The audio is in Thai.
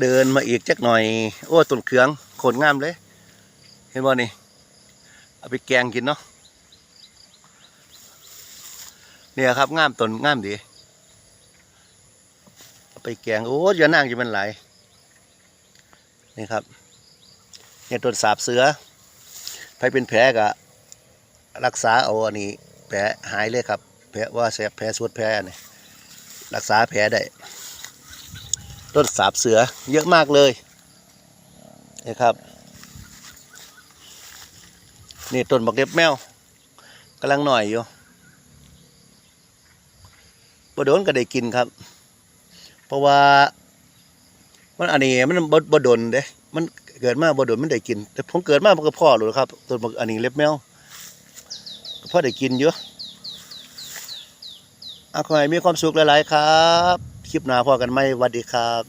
เดินมาอีกจักหน่อย โอ้ต้นเขืองโคนงามเลย เห็นบ่นี่ เอาไปแกงกินเนาะเนี่ยครับงามต้นงามดีเอาไปแกงโอ้ยอย่านั่งจะมันไหลนี่ครับเนี่ยต้นสาบเสือใครเป็นแผลก็รักษาเอาอันนี้แผลหายเลยครับแผลว่าแสบแผลสวดแผลนี่รักษาแผลได้ ต้นสาบเสือเยอะมากเลยนะครับนี่ต้นบักเด็บแมวกำลังหน่อยอยู่บ่โดนก็ได้กินครับ เพราะว่ามันอันนี้มันบ่บ่โดนเด้มันเกิดมาบ่โดนมันได้กิน แต่ผมเกิดมามันก็พ่อหรอกครับต้นบักอันนี้เล็บแมวก็พอได้กินอยู่เอาขอให้มีความสุขหลาย ๆ ครับ คลิปหน้าพอกันไหมสวัสดีครับ